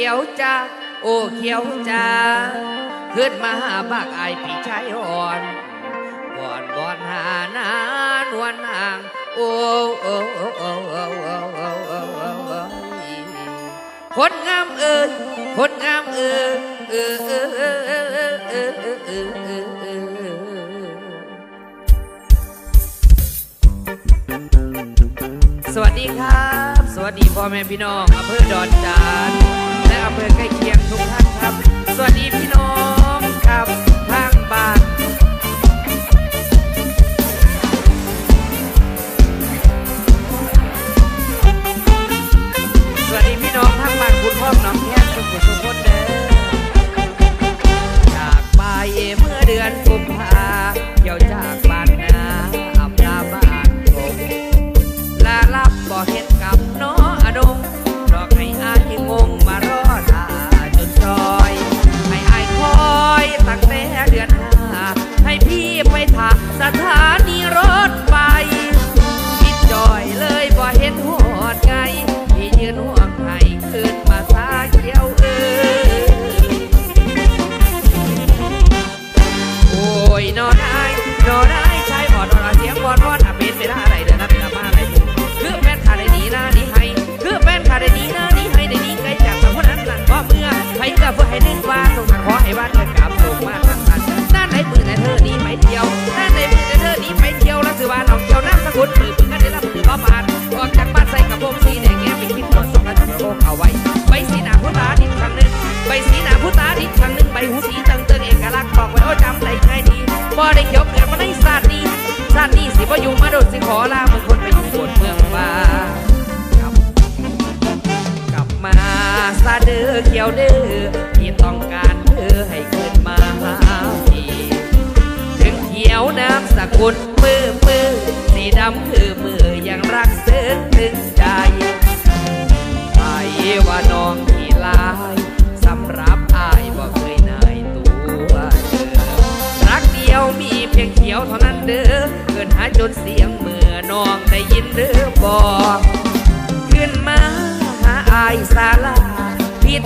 ขียวจ้าโอ้เขียวจ้าขึ้นมาหาบักไอายพี่ชายอ่อนวอนวอนหานานวลนางโอ้โอ้โอ้โอ้โอ้โอ้โอ้โอ้โอ้คนงามเอ้ยคนงามเอ้ยเอเออเออเออเออเออเออเออเออเออสวัสดีครับ สวัสดีพ่อแม่พี่น้องอำเภอดอนจาน อำเภอใกล้เคียงทุกท่านครับ สวัสดีพี่น้องครับทางบ้าน สวัสดีพี่น้องทางบ้านคุณพ่อน้องแค้นสุขุมสุขคนเด้อจากไปเมื่อเดือน พื่อให้นึกว่าตรงขอให้บ้านเกิดกับตรงมาทางนั้นนั่นในมือในเธอนี้ไปเที่ยวนั่นในมือในเธอนี้ไปเที่ยวแล้วคือว่าน้องเที่ยวน้ำสกุลมือปืนกันได้รับมือก็ผ่านออกจากบ้านใส่กระโปรงสีแดงแง่ไปคิดก่อนส่งกระโปรงเอาไว้ใบสีหนาผู้ตาดินครั้งหนึ่งใบสีหนาผู้ตาดินครั้งหนึ่งใบหูสีติงเติงเอกลักษณ์บอกไว้โอ้จำได้ง่ายดีบ่ได้เขียวเกิดมาในศาสตร์นี้ศาสตร์นี้สิบ่อยู่มาโดดสิขอลาเมือคน เด้อเขียวเด้อที่ต้องการเธอให้ขึ้นมาหาพี่ถึงเขียวน้ำสกุลมือมือสีดำคือมือยังรักซึ้งถึงใจไปว่าน้องที่ลายสำหรับอายบ่เคยนายตัวเธอรักเดียวมีเพียงเขียวเท่านั้นเด้อเกินหาจนเสียงเมื่อน้องได้ยินเด้อบอก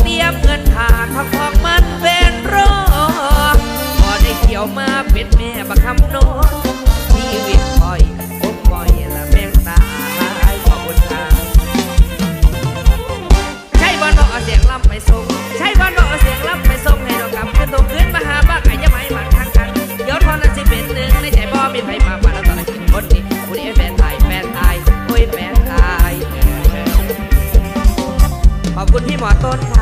เตรียมเงินทาขับของมันเป็นรอพอได้เขียวมาเป็นแม่บักคำนอนชีวิตคอยพบคอยละแม่งตายขอบคุณครับใช่บอลบอกเอาเสียงลำไปส่งใช่บอลบอกเอาเสียงลำไปส่งให้ดอกกำขึ้นตรงขึ้นมาหาบ้าไก่ยะไหมหมันทางกันเดี๋ยวทอนนั้นสิเป็นหนึ่งในใจบ่มีไผมาบ้านแล้วตอนนั้นกินคนนี้คนนี้แฟนไทยแฟนไทยโอ้ยแฟนไทยขอบคุณพี่หมอต้นค่ะ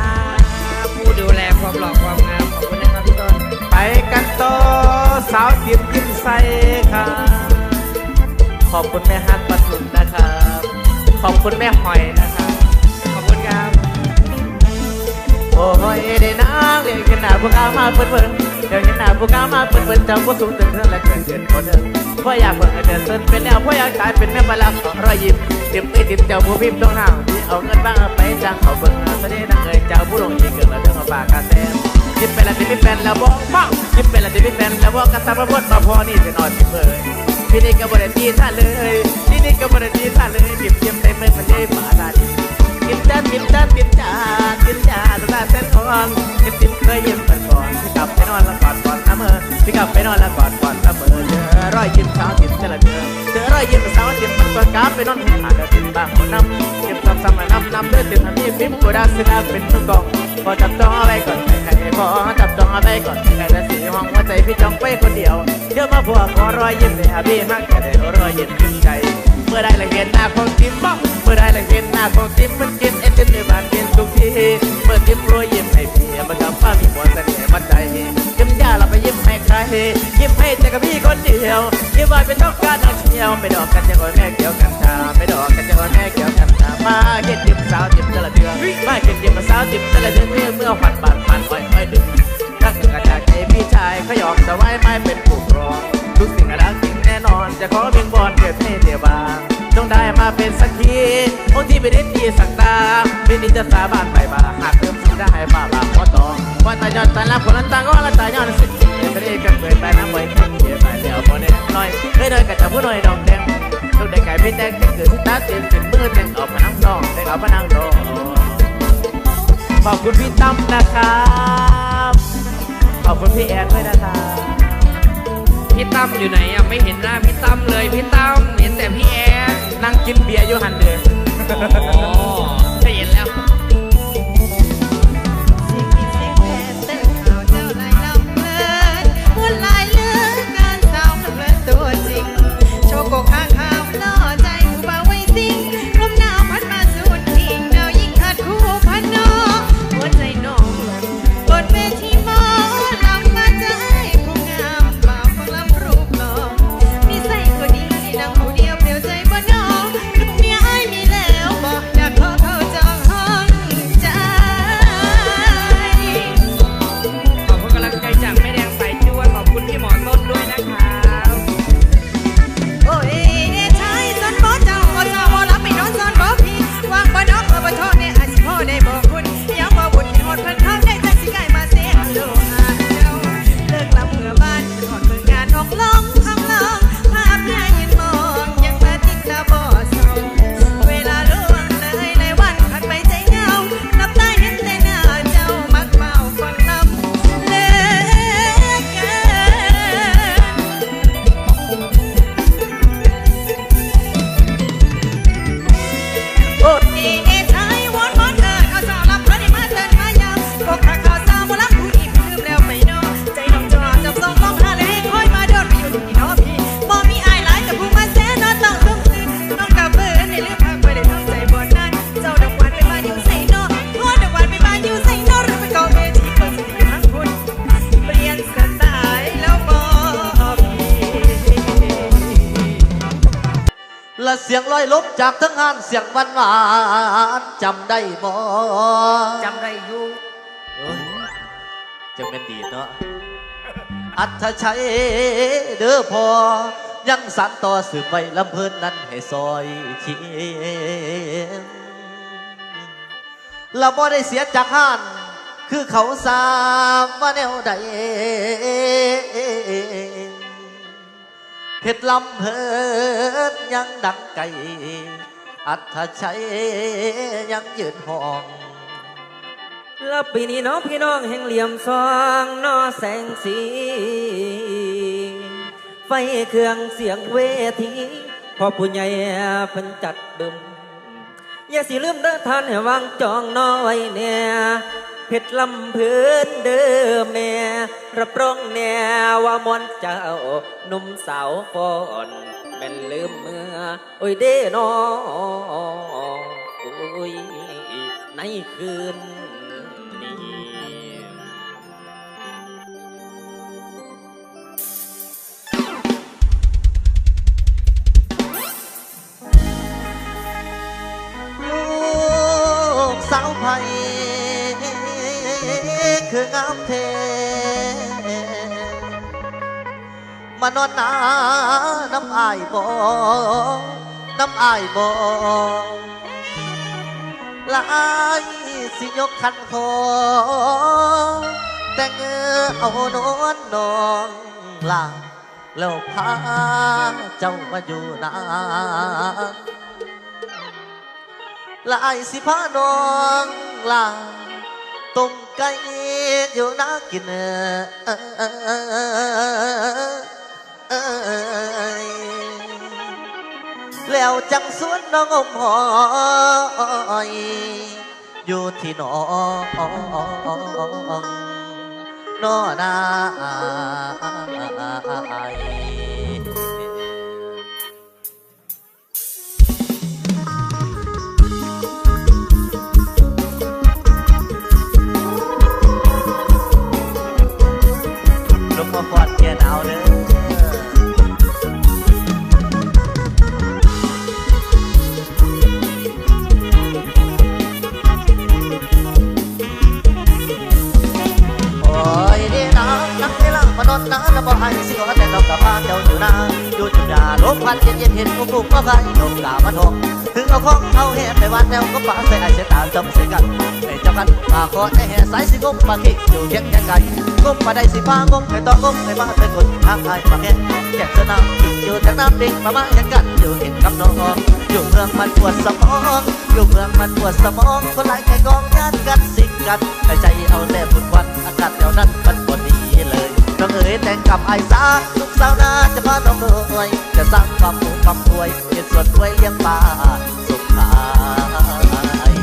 ความงามขอบคุณนะครับพี่ต้นไปกันต่อสาวติมยิ้มใสค่ะ ขอบคุณแม่ฮักประสุนนะครับ ขอบคุณแม่หอยนะครับ โอ้ยได้นางเรียกกันหน้าพวกอามาเปิดเปิดเดี๋ยวเห็นหน้าพวกอามาเปิดเปิดจำว่าสูงตึงเท่าไรเกินเกินคนเดิมพ่ออยากเปิดเดินเส้นเป็นแล้วพ่ออยากขายเป็นแม่บาลาของรอยยิ้มติมไอติมเจ้าผู้พิมพ์ต้องห่างที่เอาเงินบ้างเอาไปจ้างเขาเบิ่งไม่ได้นั่งเอ่ยเจ้าผู้ลงอีกเกิดมาเรื่องมาฝากกาแซมยิ้มเป็นละที่ไม่เป็นแล้วบอกป้องยิ้มเป็นละที่ไม่เป็นแล้วบอกกระซับกระพดมาพอนี่จะนอนที่เผยพี่นี่ก็บริตีท่าเลยพี่นี่ก็บริตีท่าเลยยิ้มยิ้มได้ไม่มันได้ป่าตาดี ติมจ้าติมจ้าติมจ้าติมจ้าตาเส้นทองติมติมเคยยิ้มกันก่อนพี่กลับไปนอนแล้วกอดก่อนละเมอพี่กลับไปนอนแล้วกอดก่อนละเมอเจอร้อยยิ้มสาวติมเจอละเจอเจอร้อยยิ้มสาวติมมันก็กลับไปนอนหาเดินติมบ้างคนน้ำติมซ้ำซ้ำมานำนำเดินติมทำนี่ฟิมกูได้สินะเป็นมือกองพอจับต้องเอาไว้ก่อนใครๆพอจับต้องเอาไว้ก่อนใครๆและสีห้องหัวใจพี่จองไปคนเดียวเดี๋ยวมาพวกขอรอยยิ้มเลยฮะพี่ฮักแค่ได้รอยยิ้มขึ้นใจ เมื่อได้ละเห็นหน้าของติมบ้องเมื่อได้ละเห็นหน้าของติมมันกินเอ็นเต็มในบ้านกินทุกทีเมื่อติมรวยยิ้มให้พี่มันกำฟ้ามีหมวลเสน่ห์มันใจยิ้มยาเราไปยิ้มให้ใครยิ้มให้แต่กับพี่คนเดียวยิ้มไว้เป็นต้องการเอาเชียวไม่ดอกกันจะคอยแม่เกี่ยวกันชาไม่ดอกกันจะคอยแม่เกี่ยวกันชามาเห็นยิ้มสาวยิ้มแต่ละเดือนมาเห็นยิ้มสาวยิ้มแต่ละเดือนเมื่อเมื่อฝันบานฝันอ้อยอ้อยดึงรักกระจากใจพี่ชายเขายอมจะไว้ไม่เป็นผู้ครอง ทุกสิ่งรักจริงแน่นอน จะขอเพียงบอลเกิดให้เดียวบางต้องได้มาเป็นสักทีองค์ที่เป็นนิดีสักตาเป็นนิจสาบานไปมาหากเริ่มสิ่งได้ให้ป่าบาพอต่อวันตายอดตายละคนนั้นต่างก็ว่าละตายอดสิทะเลกันเปิดไปน้ำไว้ทั้งเดียวไปแล้วพอแน่น้อยเคยน้อยกับจับผู้น้อยดองแดงลูกได้ไก่พี่แดงเกิดที่ตาเต็มเป็นมือแดงออกมานั่งนองแดงออกมานั่งรอขอบคุณพี่ตั้มนะครับขอบคุณพี่แอนด้วยนะครับ พี่ตั้มอยู่ไหนอะไม่เห็นหน้าพี่ตั้มเลยพี่ตั้มเห็นแต่พี่แอนนั่งกินเบียร์อยู่หันเดือ งลอยลบจากทั้งงานเสียงหวานหวานๆจำได้บ่จำได้อยู่เอ้ยจะเป็นดีเนาะอัธชัยเด้อพอยังสานต่อสืบไปลำเพิ่นนั้นให้ซอยเชียงเราบ่ได้เสียจากห้าน คือเขาสามว่าแนวใดเพชรลำเพลิน ยังดังไก่อัธชัยยังยืนห้องแล้วปีนี้น้องพี่น้องแห่งเหลี่ยมซองนอแสงสี ไฟเครื่องเสียงเวทีพอผู้ใหญ่เพิ่นจัดบึมอย่าสิลืมเด้อท่านให้วางจองน้อยแน่เพชรลำพื้นเด้อแม่รับรองแน่ว่ามอนเจ้าหนุ่มสาวฟอน แม่นลืมเมื่อโอ้ยเด้นอโอ้ยในคืนนี้ลูกสาวไผ่คืองามเท มานอนนาน้ำอายบ่น้ำอายบ่ลายสิยกคันคอแต่เงอเอานอนนองลาแล้วพาเจ้ามาอยู่นานลายสิพานองลาต้มไก่อยู่นากินเออ น้องอมหอยอยู่ที่หนองนอนายลงมาฟอดแกหนาวเด้อ โอ้ยเดีนะนักเวลามานอนนะแล้วบ่ให้สิขอแต่เรากลับบ้านมควันเย็นเย็นเห็นกุ๊กกุ๊กก็ใครลงกามาทองถึงเอาของเอาแห่ไปวานแนวก็ป่าใส่ไอ้เสยตาจำใส่กันไอ้เจ้ากันมาขอได้แห่สายสิงมมาคิกอยู่เคียงแค่ไก่กมมาได้สิพางมให้ต้องกมให้มาเป็นคนทางไทยมาแห่แก่เจ้าน้ำอยู่แต่น้ำเด็กมามาเห็นกันอยู่เห็นกับน้องอยู่เมืองมันปวดสมองอยู่เมืองมันปวดสมองคนหลายแค่กองยานกันสิงกันแต่ใจเอาแต่ฝุ่นควันอากาศแถวนั้นมันปวดดีเลย น้องเอ๋ยแต่งกับไอ้สาลูกสาวนาจะพาน้องรวยจะสร้างความผูกความรวยเป็นส่วนรวยเลี้ยงปลาสุขาย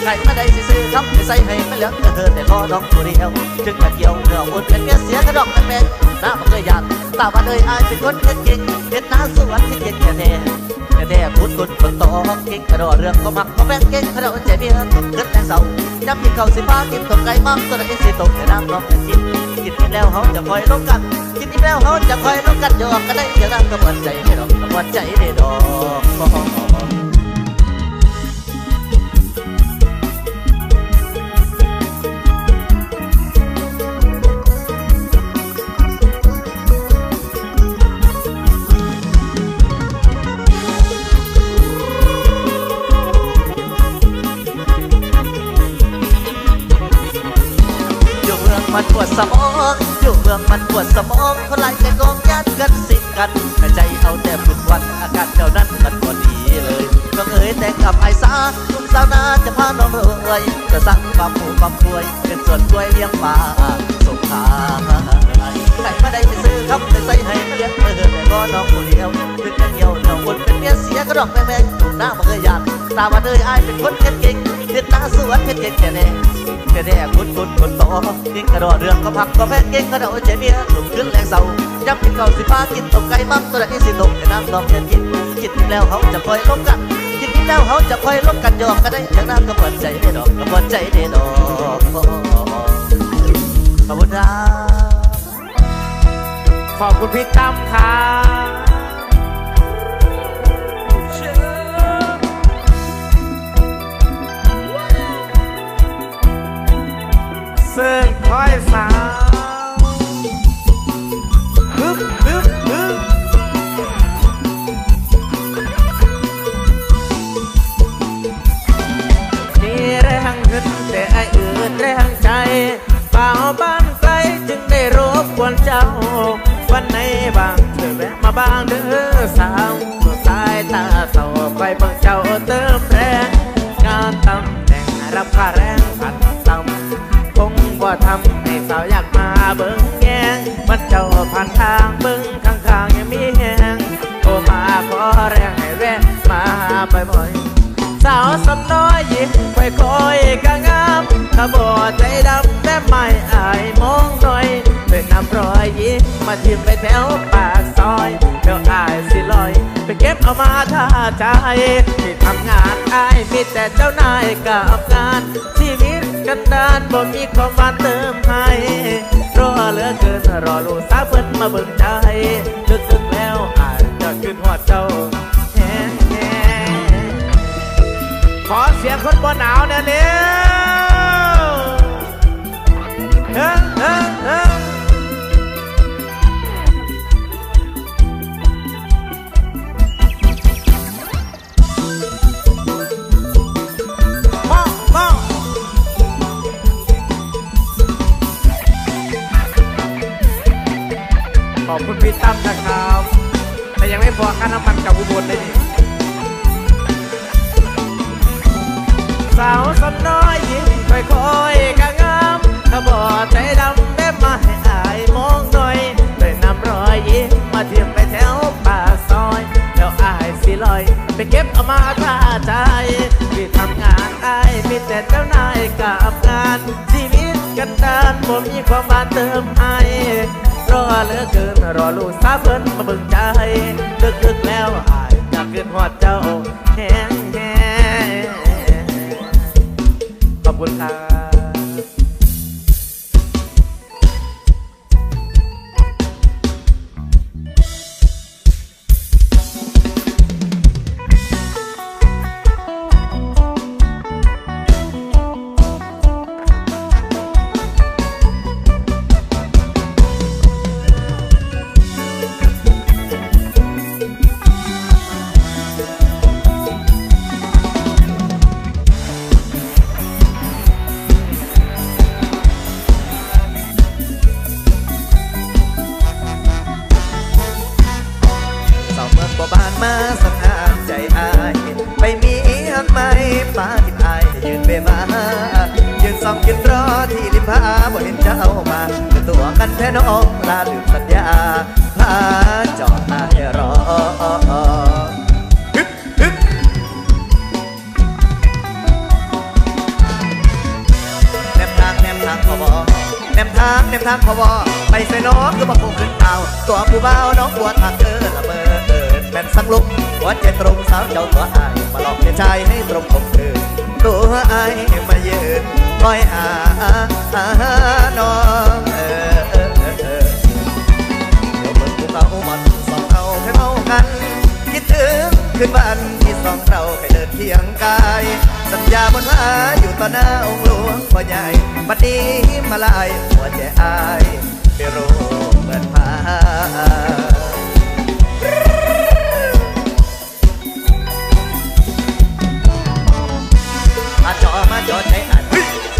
ใครมาได้สิซื้อคำไม่ใส่ให้ไม่เหลือเธอแต่ขอน้องตัวเดียวจึงจะเกี่ยวเรืออุ่นเป็นเมียเสียกระดอกกันแม่หน้ามันเคยยานตาบันเลยอายเป็นคนเก่งเก่งเห็นหน้าสวนที่เก่งแค่แน่แค่แน่พูดกุนคนโตเก่งกระโดดเรื่องก็มักก็แบ่งเก่งกระโดดใจเมียตกเกิดแต่เศร้าย้ำกินข้าวสิพากินตกไก่มั่งตัวไหนสิตกแต่น้ำน้องกิน กินกินแล้วเขาจะคอยลงกันกินอีกแล้วเขาจะคอยลงกันยอมกันได้เท่านั้นก็หมดใจไม่ดอกหมดใจไม่ดอก มันปวดสมองอยู่เมืองมันปวดสมองคนไรแต่กองยัดกันสิกันแต่ใจเอาแต่ฝุ่นวันอากาศแถวนั้นมันก็ดีเลยน้องเอ๋ยแต่งกับไอ้สาลุงสาวนาจะพาน้องรวยจะสั่งความผูความรวย เป็นส่วนรวยเลี้ยงปลาส่งขา ยใครมาได้ไปซื้อครับไปใส่ให้มาเลี้ยงเมื่อแต่ก็น้องคนเดียวถึงจะเกี่ยวน้องคนเป็นเมียเสียก็ดอกแม่แม่ถูกหน้ามาเคยยานตาวันเลยอายเป็นคนเก่งเก่งเด็ดหน้าสวนเก่งเก่งแค่แน่แค่แด่คุณคุณคนโตเก่งกระโดดเรื่องก็พักก็แพ้เก่งกระโดดเฉยเมียหนุ่มขึ้นแรงเศร้าย้ำกินเก่าสิพากินตกไก่มั่งตัวไหนสิตกแต่น้ำนองเห็นกินกินแล้วเขาจะคอยลบกันกินแล้วเขาจะคอยลบกันยอมกันได้อย่างนั้นก็ปวดใจได้ดอกก็ปวดใจได้ดอกขอบคุณครับ ขอบคุณพี่ตั้มครับเชิญเสิ่งคอยสาวฮึบฮึบฮึบมีแรงขึ้นแต่ไออื่นแรงใจเป่าบ้านไกลจึงได้รบกวนเจ้า บางเธอแวะมาบ้างเด้อสาวตัวสายตาต่อไปบิ่งเจ้าเติมแรงงานตำแหน่งรับค่าแรงพันต่ำคงบ่าทำให้สาวอยากมาเบิ่งแยงมันเจ้าผ่านทางเบิ่งข้างๆยังมีแหงโทรมาขอแรงให้แวะมาบ่อยๆสาวสำน้อยยิ้มไปคอยกะงามถ้าบ่ใจดำ แต่ไม่อายมองหน่อยเป็นน้ำรอยยิ้มมาทิ้มไปแถวปากซอยเดี๋ยวอายสิลอย ไปเก็บเอามาท่าใจที่ทำงานอายมีแต่เจ้านายกับงานชีวิตกันดานบ่มีความหวานเติมให้รอเหลือเกินรอลูกสาวเพิ่นมาเบิ่งใจลึกๆแล้วอายจะขึ้นหอดเจ้าขอเสียงคนบ่หนาวเนี่ยเร็ว ขอบคุณพี่ตั้มนะครับ แต่ยังไม่พอค่าน้ำมันกับอุบลเลยนี่สาวสำน้อยยิ้มค่อยคอยๆกะง ถ้าบ่ใจดำได้มาให้อายมองหน่อยเลยนำรอยยิ้มมาเทียมไปแถวป่าซอย แล้วอายสิลอย ไปเก็บเอามาท่าใจที่ทำงานอายมีแต่เจ้านายกับงานชีวิตกันดานบ่มีความหวานเติมให้รอเหลือเกินรอลูกสาวเพิ่นมาเบิ่งใจลึกๆแล้วอายอยากขึ้นหอดเจ้าแห้งแห้งขอบคุณครับางแนมทางพอบอแนมทางแนมทางพอบอไปใส่น้องคือบักคงขึ้นเตาตัวผู้เบาน้องปวดทางเออละเมอเอินแม่นสังลุกหัวใจตรงสาวเจ้าตัวอายมาหลอกใจให้ตรงคงคืนตัวอายมาเยืนคอยหาน้องเออเออเออเออเดี๋ยวเบิ่งภูเขามันสองเราให้เมากันคิดถึงคืนวันที่สองเราให้เดินเคียงกาย สัญญาบนว่าอยู่ต่อหน้าองค์หลวงพ่อใหญ่บัดนี้มาลายหัวใจอายไม่รู้เหมือนพามาจอมาจอใจอาย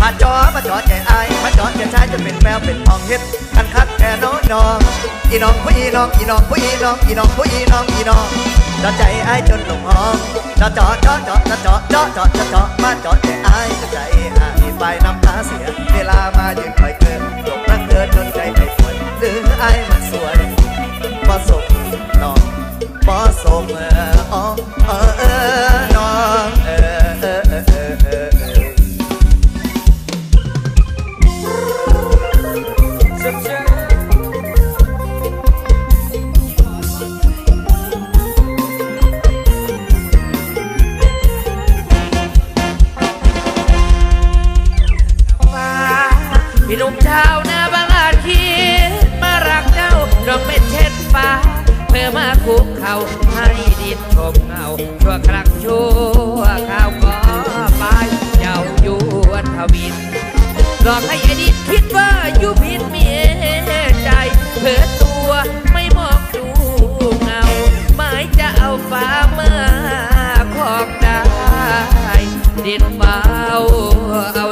มาจอมาจอใจอายมาจอใจชายจะเป็นแมวเป็นทองเฮ็ดกันคักแค่น้อยน้องอีน้องผู้อีน้องอีน้องผู้อีน้องอีน้องผู้อีน้องอีน้อง จอใจไอ้จนหลงห้องจอจอจอจอจอจอจอจอจอมาจอใจไอาใจไอ้ไปน้ำตาเสีย เวลามายืนคอยเกิน มาคุกเขาให้ดินชมเงาชั่วครั้งชั่วข้าวก็ไปเจ้าอยู่อันทวินหลอกให้อดินคิดว่าอยู่ผิดเมียใจ เผิดตัวไม่มองดูเงาหมายจะเอาฟ้ามาคอบได้ดินเบาเอา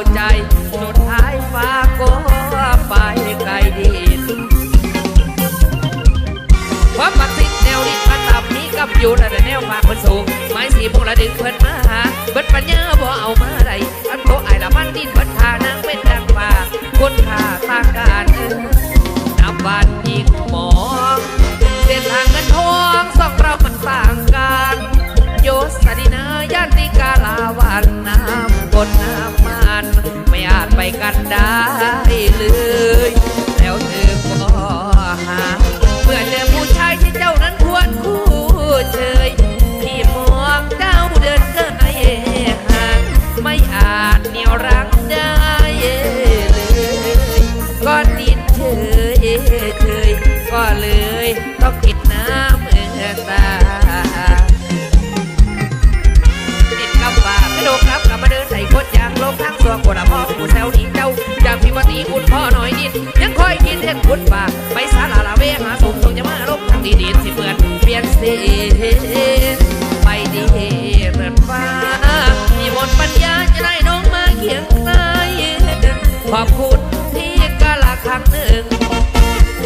อยู่ระดับแนวมากคนสูงไม้สีพวกระดึงเพิ่นมาหาเบิดปัญญาบ่เอามาได้อันโตไอ้ละมันดินเบิดขานางเป็นดังป่าคนขาตางการเออนับวันอีกหมองเส้นทางเงินทองสองเรามันต่า ป่าไปสาลาลาเวหาสมทรงจะมาลบทางดีดีสิเปื่อนเปลี่ยนสีไปดีเรือนฟ้ามีหมดปัญญาจะได้น้องมาเคียงข้างขอบคุณที่กาลาครั้งหนึ่ง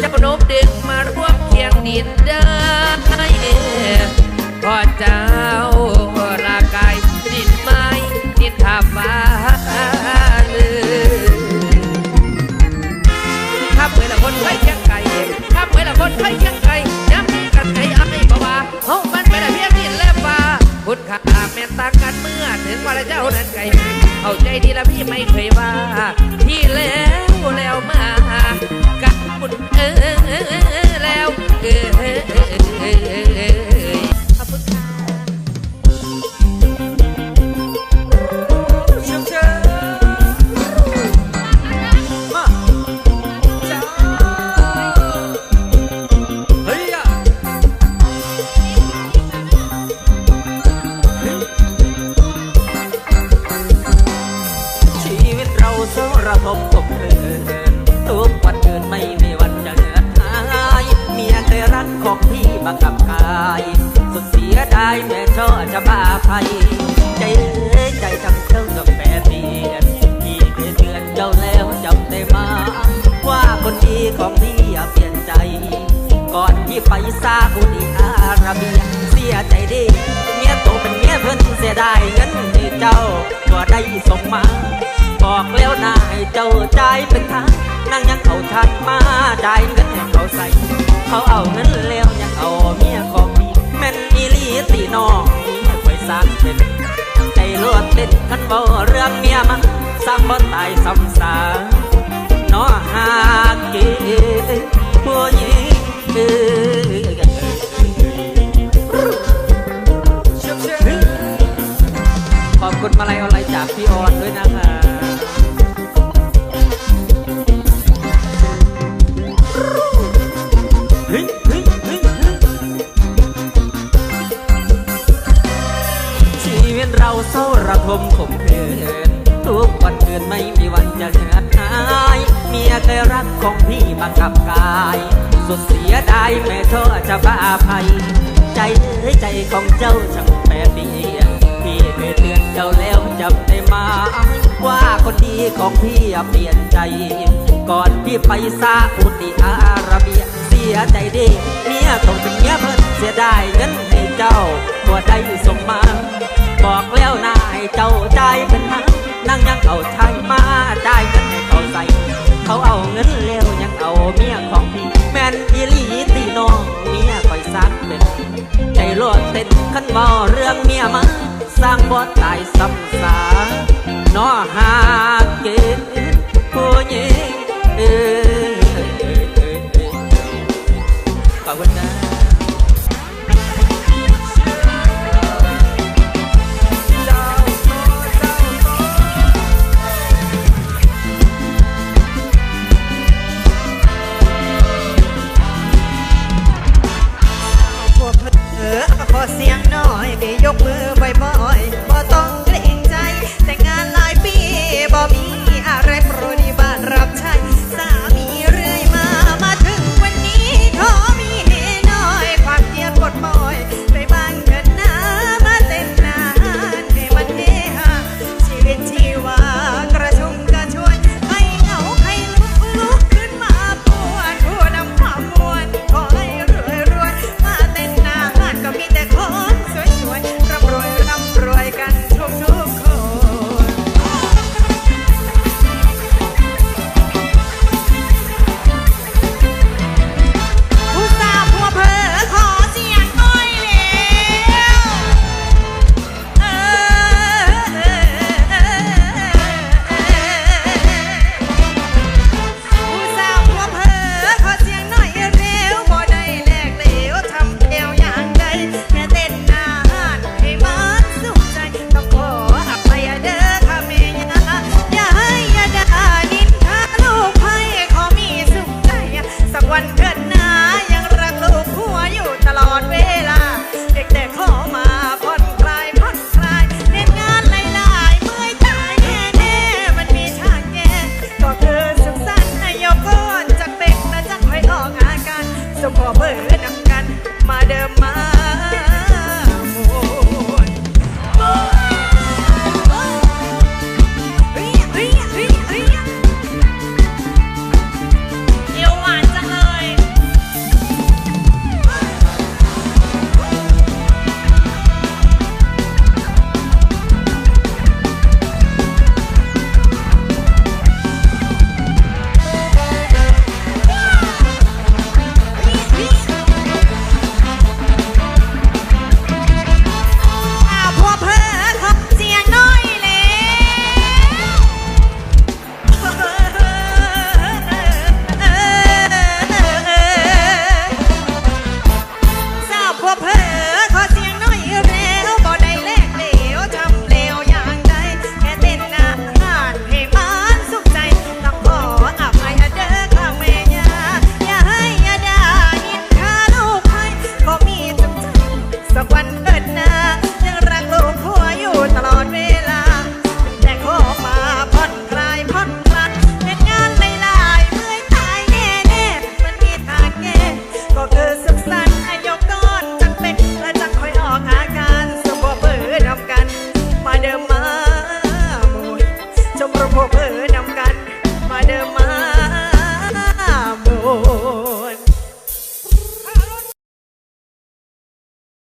จะประนบดึกมาร่วมเคียงดินเดิน ถึงว่าเจ้านั้นไกลเอาใจดีละพี่ไม่เคยว่า ที่แล้วแล้วมากับบุญเออแล้วเออ จ่ายเงินให้เขาใส่ เขาเอาเงินแล้วยังเอาเมียของพี่แม่นอีหลีตีน้องเมียคอยสร้างเป็นใจรวดเต้นกันเบาเรื่องเมียมันสร้างบ่ตายซ้ำสาน้อหากเกผู้หญิงเอขอบคุณมาลัยออนไลน์จากพี่ออนด้วยนะคะ ร้าระทมขมขื่นทุกวันคืนไม่มีวันจะเหือดหายเมียเคยรักของพี่บังคับกาย สุดเสียดายแม่เธอจะบ้าภัย ใจเอ้ยใจของเจ้าช่างแปรเปลี่ยนพี่เคยเตือนเจ้าแล้วจำได้มาว่าคนดีของพี่เปลี่ยนใจ ก่อนพี่ไปซาอุดิอาระเบียเสียใจดีเมียต้องเป็นเมียเพิ่นเสียดายเงินให้เจ้าบ่ได้ส่งมา บอกแล้วนายเจ้าใจเป็นหังนั่งยังเอาชายมาจ่าเงินให้เขาใส่ เขาเอาเงินแล้วยังเอาเมียของพี่ แมนอีหลีตีน้องเมียคอยซักเป็นใจโลดเต้นขันมอเรื่องเมียมาสร้างบ่ตายสำสาน้อหาเกินผู้หญิงเออขอบคุณนะ